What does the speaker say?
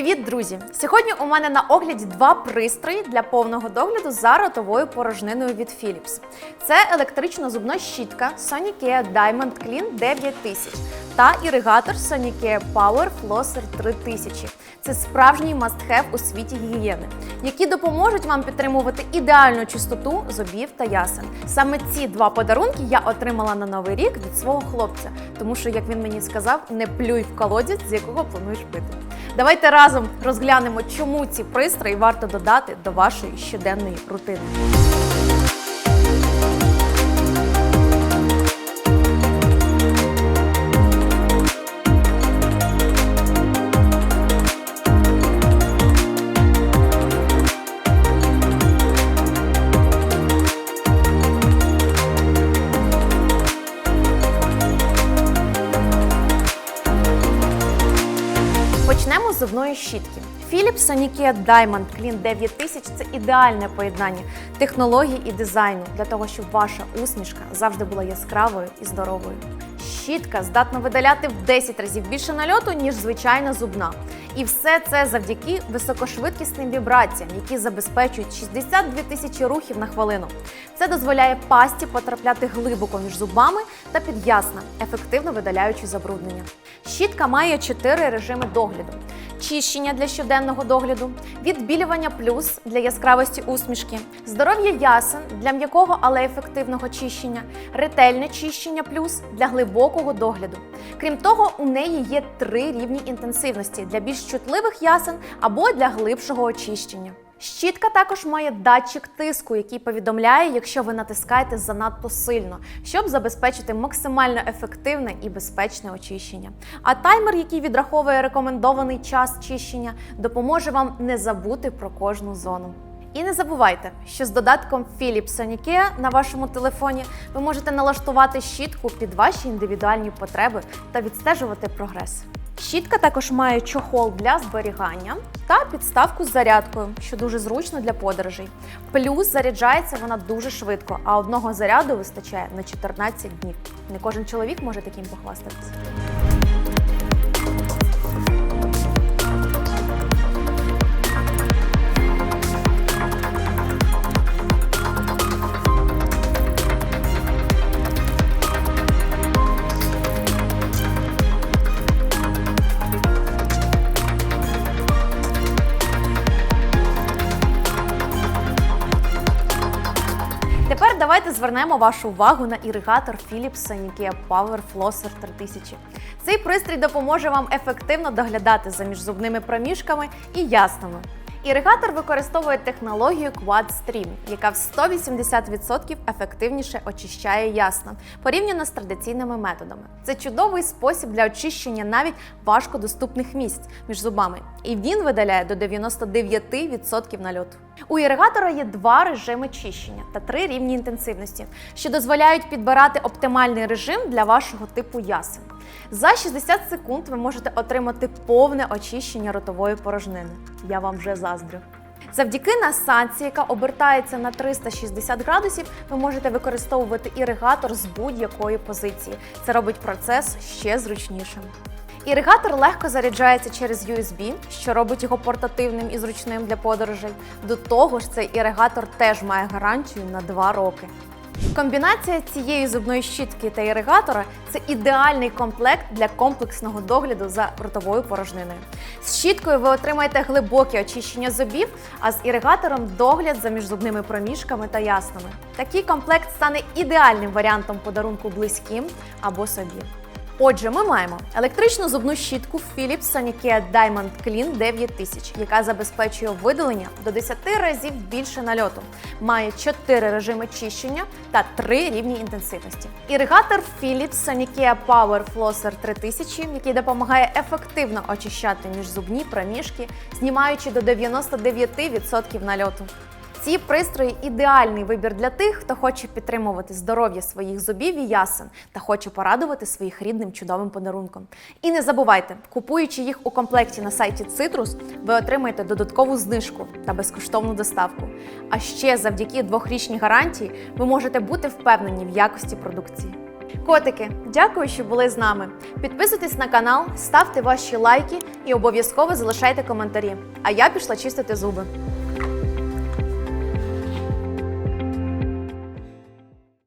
Привіт, друзі! Сьогодні у мене на огляді два пристрої для повного догляду за ротовою порожниною від Philips. Це електрична зубна щітка Sonicare Diamond Clean 9000 та іригатор Sonicare Power Flosser 3000. Це справжній must-have у світі гігієни, які допоможуть вам підтримувати ідеальну чистоту зубів та ясен. Саме ці два подарунки я отримала на новий рік від свого хлопця, тому що, як він мені сказав, не плюй в колодязь, з якого плануєш пити. Давайте разом розглянемо, чому ці пристрої варто додати до вашої щоденної рутини. Почнемо з зубної щітки. Philips Sonicare Diamond Clean 9000 – це ідеальне поєднання технологій і дизайну для того, щоб ваша усмішка завжди була яскравою і здоровою. Щітка здатна видаляти в 10 разів більше нальоту, ніж звичайна зубна. І все це завдяки високошвидкісним вібраціям, які забезпечують 62 тисячі рухів на хвилину. Це дозволяє пасті потрапляти глибоко між зубами та під ясна, ефективно видаляючи забруднення. Щітка має чотири режими догляду: чищення для щоденного догляду, відбілювання плюс для яскравості усмішки, здоров'я ясен для м'якого, але ефективного чищення, ретельне чищення плюс для глибокого догляду. Крім того, у неї є три рівні інтенсивності для більш чутливих ясен або для глибшого очищення. Щітка також має датчик тиску, який повідомляє, якщо ви натискаєте занадто сильно, щоб забезпечити максимально ефективне і безпечне очищення. А таймер, який відраховує рекомендований час чищення, допоможе вам не забути про кожну зону. І не забувайте, що з додатком Philips Sonicare на вашому телефоні ви можете налаштувати щітку під ваші індивідуальні потреби та відстежувати прогрес. Щітка також має чохол для зберігання та підставку з зарядкою, що дуже зручно для подорожей. Плюс заряджається вона дуже швидко, а одного заряду вистачає на 14 днів. Не кожен чоловік може таким похвастатися. Давайте звернемо вашу увагу на іригатор Philips Sonicare Power Flosser 3000. Цей пристрій допоможе вам ефективно доглядати за міжзубними проміжками і яснами. Іригатор використовує технологію Quad Stream, яка в 180% ефективніше очищає ясна порівняно з традиційними методами. Це чудовий спосіб для очищення навіть важкодоступних місць між зубами, і він видаляє до 99% нальоту. У іригатора є два режими чищення та три рівні інтенсивності, що дозволяють підбирати оптимальний режим для вашого типу ясен. За 60 секунд ви можете отримати повне очищення ротової порожнини. Я вам вже заздрю. Завдяки насадці, яка обертається на 360 градусів, ви можете використовувати іригатор з будь-якої позиції. Це робить процес ще зручнішим. Іригатор легко заряджається через USB, що робить його портативним і зручним для подорожей. До того ж, цей іригатор теж має гарантію на 2 роки. Комбінація цієї зубної щітки та іригатора це ідеальний комплект для комплексного догляду за ротовою порожниною. З щіткою ви отримаєте глибоке очищення зубів, а з іригатором догляд за міжзубними проміжками та яснами. Такий комплект стане ідеальним варіантом подарунку близьким або собі. Отже, ми маємо електричну зубну щітку Philips Sonicare Diamond Clean 9000, яка забезпечує видалення до 10 разів більше нальоту, має 4 режими чищення та 3 рівні інтенсивності. Іригатор Philips Sonicare Power Flosser 3000, який допомагає ефективно очищати міжзубні проміжки, знімаючи до 99% нальоту. Ці пристрої ідеальний вибір для тих, хто хоче підтримувати здоров'я своїх зубів і ясен та хоче порадувати своїх рідним чудовим подарунком. І не забувайте, купуючи їх у комплекті на сайті Citrus, ви отримаєте додаткову знижку та безкоштовну доставку. А ще завдяки двохрічній гарантії ви можете бути впевнені в якості продукції. Котики, дякую, що були з нами. Підписуйтесь на канал, ставте ваші лайки і обов'язково залишайте коментарі. А я пішла чистити зуби.